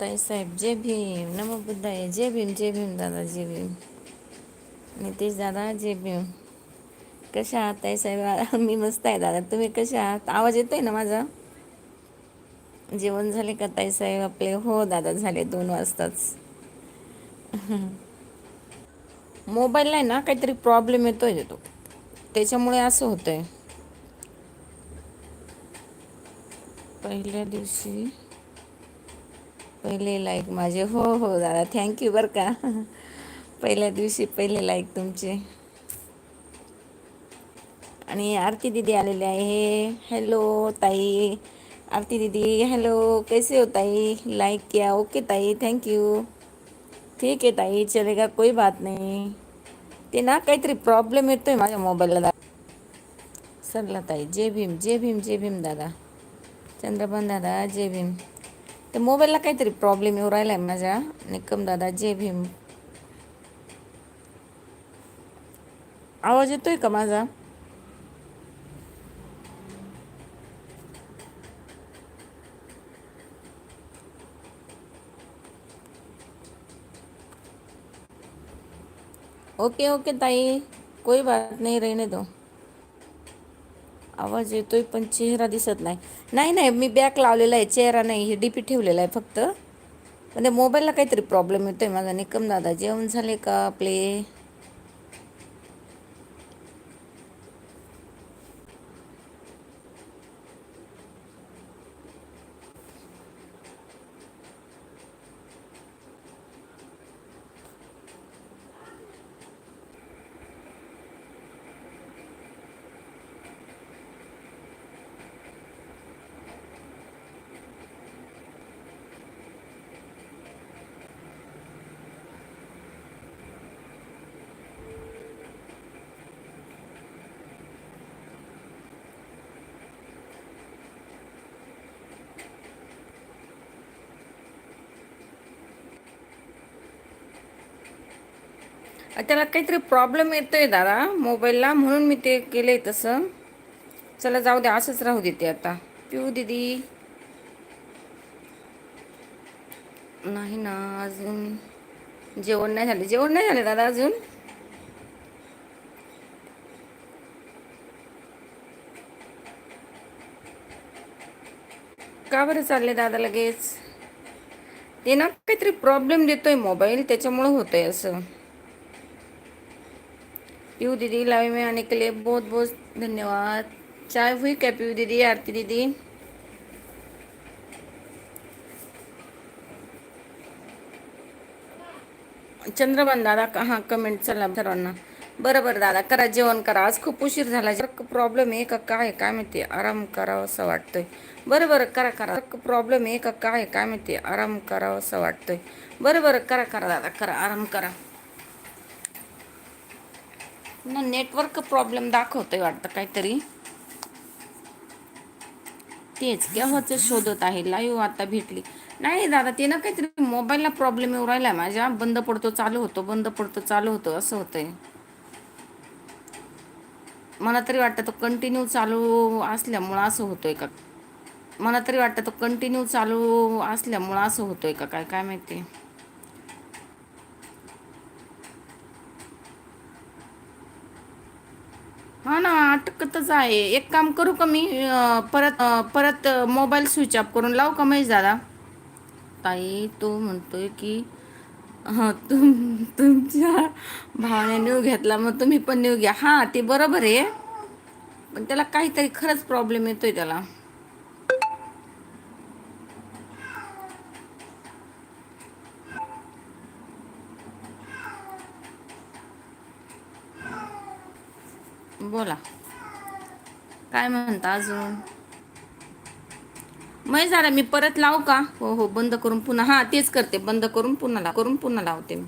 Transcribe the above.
ताई साहेब जय भीम. नम बुद्धाय जय भीम जय भीम दादा जय भीम नितेश दादा जय भीम. कशा आहात ताई साहेब? मी मस्त आहे दादा. तुम्ही कशा आहात? आवाज येतोय ना माझा? जेवण झाले का ताई साहेब? आपले हो दादा झाले दोन वाजताच. मोबाईलला आहे ना काहीतरी प्रॉब्लेम येतोय तो. त्याच्यामुळे असं होतंय. पहिल्या दिवशी पहिले लाईक माझे. हो हो दादा. थँक्यू बरं का. पहिल्या दिवशी पहिले लाईक तुमचे. आणि आरती दिदी आलेले आहे. हॅलो ताई. आरती दीदी हॅलो कैसे हो ताई? लाइक किया. ओके ताई थँक्यू यू ठीक आहे ताई चलेगा कोई बात नाही. ते ना काहीतरी प्रॉब्लेम येतोय माझ्या मोबाईलला दादा. सरला ताई जय भीम जय भीम जय भीम दादा. चंद्रपन दादा जय भीम. ते मोबाईलला काहीतरी प्रॉब्लेम येऊ राहिला आहे माझ्या. निकम दादा जे भीम. आवाज येतोय का माझा? ओके ओके ताई. कोई बात नाही रहने दो. आवाज येतोय पण चेहरा दिसत नाही. नाही नाही मी बॅक लावलेला आहे चेहरा नाही हे डी पी ठेवलेला आहे फक्त. म्हणजे मोबाईलला काहीतरी प्रॉब्लेम येतो आहे माझा निकम दादा. जेवण झाले का आपले? त्याला काहीतरी प्रॉब्लेम येतोय दादा मोबाईलला म्हणून मी ते केलंय तसं. चला जाऊ दे असंच राहू देते आता. पिऊ दीदी. नाही ना अजून. जेवण नाही झाले. जेवण नाही झाले दादा अजून? का बरं चालले दादा लगेच? ते ना काहीतरी प्रॉब्लेम देतोय मोबाईल त्याच्यामुळं होतंय असं. पीयू दीदी लाइव में आने के लिए बहुत बहुत धन्यवाद। चाय हुई क्या पीयू दीदी, आरती दीदी? चंद्रबान दादा हाँ कमेंट चला सर्वांना बरं बरं दादा, करा जेवण करा. आज खूप उशीर प्रॉब्लेम आहे का, काय काय माहिती? आराम करावं असं वाटतंय. बरं बरं करा. करा प्रॉब्लेम आहे का, काय काय माहिती? आराम करावं असं वाटतंय. बरं करा करा दादा, करा. आराम करा. ना नेटवर्क प्रॉब्लेम दाखवतोय वाटतं काहीतरी. तेच केव्हाच शोधत आहे. लाईव्ह आता भेटली. नाही दादा ते ना काहीतरी मोबाईलला प्रॉब्लेम येऊ राहिला माझ्या. बंद पडतो चालू होतो बंद पडतो चालू होतो असं होतंय. मला तरी वाटतं तो कंटिन्यू चालू असल्यामुळं असं होतोय का? मला तरी वाटतं तो कंटिन्यू चालू असल्यामुळं असं होतोय का? काय काय माहिती? हा ना अटकतच आहे. एक काम करू का मी? परत परत मोबाईल स्विच ऑफ करून लावू का महेश दादा? ताई तो म्हणतोय की हां तुम तुमच्या भावाने न्यू घेतला मग तुम्ही पण न्यू घ्या. हां ते बरोबर आहे. पण त्याला काहीतरी खरंच प्रॉब्लेम येतोय त्याला. बोला. काय म्हणता अजून? मग झालं मी परत लावू का? हो हो बंद करून पुन्हा. हां तेच करते. बंद करून पुन्हा ला करून पुन्हा लावते मी.